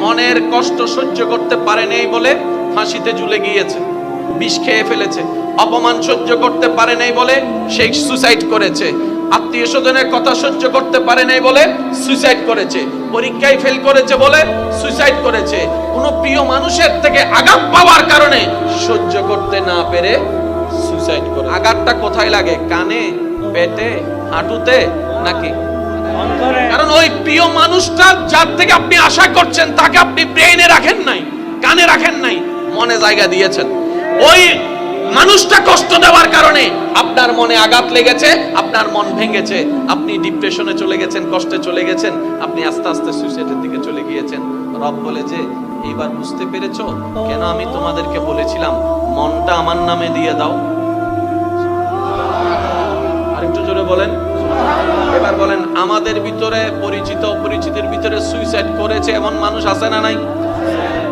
মনের কষ্ট সহ্য করতে পারে নেই বলে ফাঁসিতে ঝুলে গিয়েছে। বিষ খেয়ে ফেলেছে। অপমান সহ্য করতে পারে নাই বলে সে সুসাইড করেছে। আত্মীয় স্বজনের কথা সহ্য করতে পারে নাই বলে সুইসাইড করেছে। পরীক্ষায় ফেল করেছে বলে সুইসাইড করেছে। কোন প্রিয় মানুষের থেকে আঘাত পাওয়ার কারণে সহ্য করতে না পেরে সুইসাইড করে আঘাতটা কোথায় লাগে? কানে, পেটে, হাঁটুতে নাকি কারণ ওই প্রিয় মানুষটা যার থেকে আপনি আশা করছেন, তাকে আপনি ব্রেইনে রাখেন নাই, কানে রাখেন নাই, মনে জায়গা দিয়েছেন। ওই মানুষটা কষ্ট দেওয়ার কারণে আপনার মনে আঘাত লেগেছে, আপনার মন ভেঙেছে, আপনি ডিপ্রেশনে চলে গেছেন, কষ্টে চলে গেছেন, আপনি আস্তে আস্তে সুইসাইডের দিকে চলে গিয়েছেন। রব বলে যে, এইবার বুঝতে পেরেছ? কেন আমি তোমাদেরকে বলেছিলাম, মনটা আমার নামে দিয়ে দাও? আরেকটু জোরে বলেন। এবার আমাদের ভিতরে পরিচিত পরিচিতের ভিতরে সুইসাইড করেছে এমন মানুষ আছে না নাই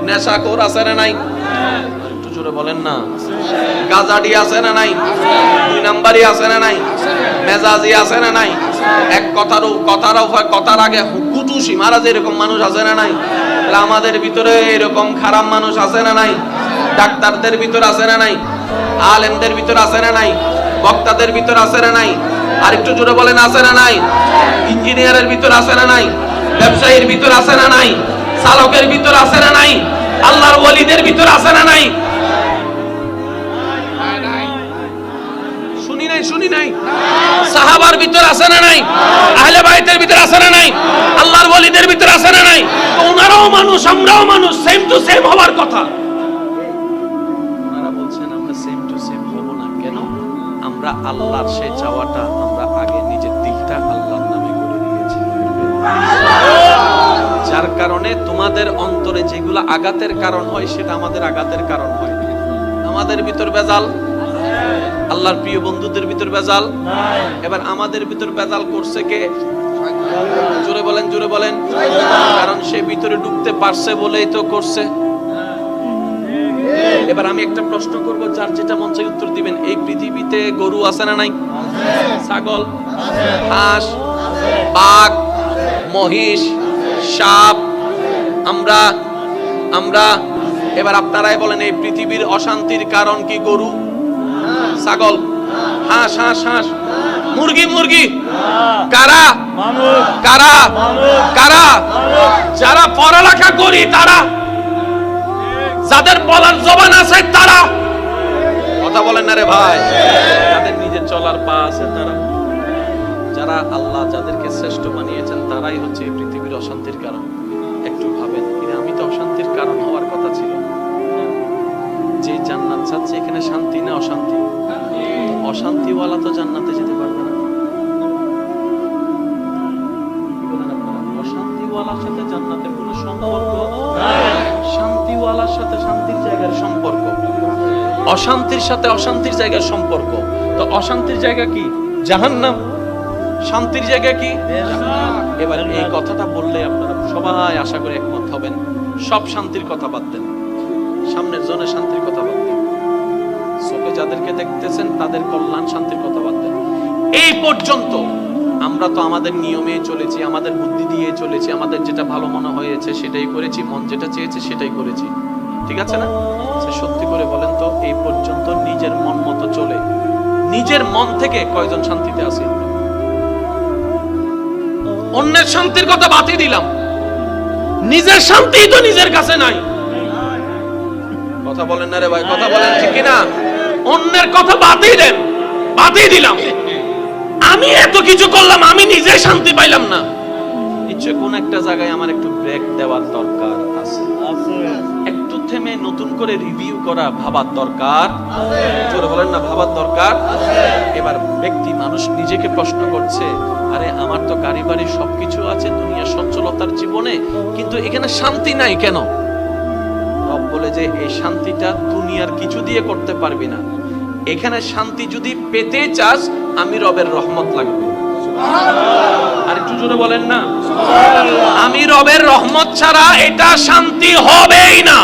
নেশাখোর আছে না নাই একটু জোরে বলেন না গাজাডি আছে না নাই দুই নাম্বারই আছে না নাই মেজাজি আছে না নাই এক কথার কথার কথার আগে কুটুসি মারা এরকম মানুষ আছে না নাই আমাদের ভিতরে এরকম খারাপ মানুষ আছে না নাই ডাক্তারদের ভিতর আছে না নাই আলেমদের ভিতর আছে না নাই বক্তাদের ভিতর আছে না নাই আর একটু জোরে বলেন, আছে না নাই? ইঞ্জিনিয়ারের ভিতর আছে না নাই? ব্যবসায়ীর ভিতর আছে না নাই? চালকের ভিতর আছে না নাই? আল্লাহর ওলিদের ভিতর আছে না নাই? ভিতর আছে না নাই? আল্লাহর ভিতর আছে না নাই? ওনারাও মানুষ, আমরাও মানুষ সেম টু সেম আমরা আল্লাহর সেই চাওয়াটা আমরা আগে নিজের দিলটা আল্লাহর নামে করে দিয়েছি যার কারণে তোমাদের অন্তরে যেগুলো আঘাতের কারণ হয়, সেটা আমাদের আঘাতের কারণ হয়। আমাদের ভিতর বেজাল আল্লাহর প্রিয় বন্ধুদের ভিতর বেজাল এবার আমাদের ভিতর বেজাল করছে কে? জোরে বলেন জোরে বলেন। কারণ সে ভিতরে ঢুকতে পারছে বলেই তো করছে। এবার আমি একটা প্রশ্ন করব যার যেটা মন চাই উত্তর দিবেন। এই পৃথিবীতে গরু আছে না নাই? ছাগল হাঁস বাঘ মহিষ সাপ আমরা আমরা। এবার আপনারাই বলেন এই পৃথিবীর অশান্তির কারণ কি গরু? ছাগল হাঁস হাঁস হাঁস। মুরগি মুরগি। কারা? কারা? কারা? যারা পড়ালেখা করি তারা যাদের বলার জবান আছে তারা। কথা বলেন না রে ভাই। যাদের নিজের চলার পা আছে তারা। যারা আল্লাহ যাদেরকে শ্রেষ্ঠ বানিয়েছেন তারাই হচ্ছে এই পৃথিবীর অশান্তির কারণ। একটু ভাবেন আমি তো অশান্তির কারণ হওয়ার কথা ছিল। যে জান্নাত চাচ্ছে এখানে শান্তি না অশান্তি? অশান্তিওয়ালা তো জান্নাতে যেতে পারবে না। অশান্তিওয়ালার সাথে জান্নাতের কোনো সম্পর্ক অশান্তির সাথে অশান্তির জায়গার সম্পর্ক। তো অশান্তির জায়গা কি? জাহান্নাম। শান্তির জায়গা কি? এবার এই কথাটা বললে আপনারা সবাই আশা করে একমত হবেন। সব শান্তির কথা বাদ দেন। সামনের জনে শান্তির কথা বাদ দেন। চোখে যাদেরকে দেখতেছেন তাদের কল্যাণ শান্তির কথা বাদ দেন। এই পর্যন্ত আমরা তো আমাদের নিয়মে চলেছি আমাদের বুদ্ধি দিয়ে চলেছি আমাদের যেটা ভালো মনে হয়েছে সেটাই করেছি মন যেটা চেয়েছে সেটাই করেছি। ঠিক আছে না? সে সত্যি করে বলেন তো, এই পর্যন্ত নিজের মন মতো চলে। নিজের মন থেকে কয়জন শান্তিতে আমরা? অন্যের শান্তির কথা বাতি দিলাম। নিজের শান্তি তো নিজের কাছে নাই। কথা বলেন না রে ভাই, কথা বলেন, ঠিক কিনা? অন্যের কথা বাতিই দেন বাতিই দিলাম। আমি এত কিছু করলাম, আমি নিজে শান্তি পাইলাম না। নিশ্চয় কোন একটা জায়গায় আমার একটু ব্রেক দেওয়ার দরকার আছে। থেমে নতুন করে রিভিউ করা ভাবার দরকার। জোরে বলেন না, ভাবার দরকার? এবার ব্যক্তি, মানুষ নিজেকে প্রশ্ন করছে, আরে আমার তো গাড়ি বাড়ি সবকিছু আছে, দুনিয়া সচ্ছলতার জীবনে, কিন্তু এখানে শান্তি নাই কেন? রব বলে যে, এই শান্তিটা দুনিয়ার কিছু দিয়ে করতে পারবি না। এখানে শান্তি যদি পেতে চাস, আমি রবের রহমত লাগবে। আর একটু জোরে বলেন না, আমি রবের রহমত ছাড়া এটা শান্তি হবেই না।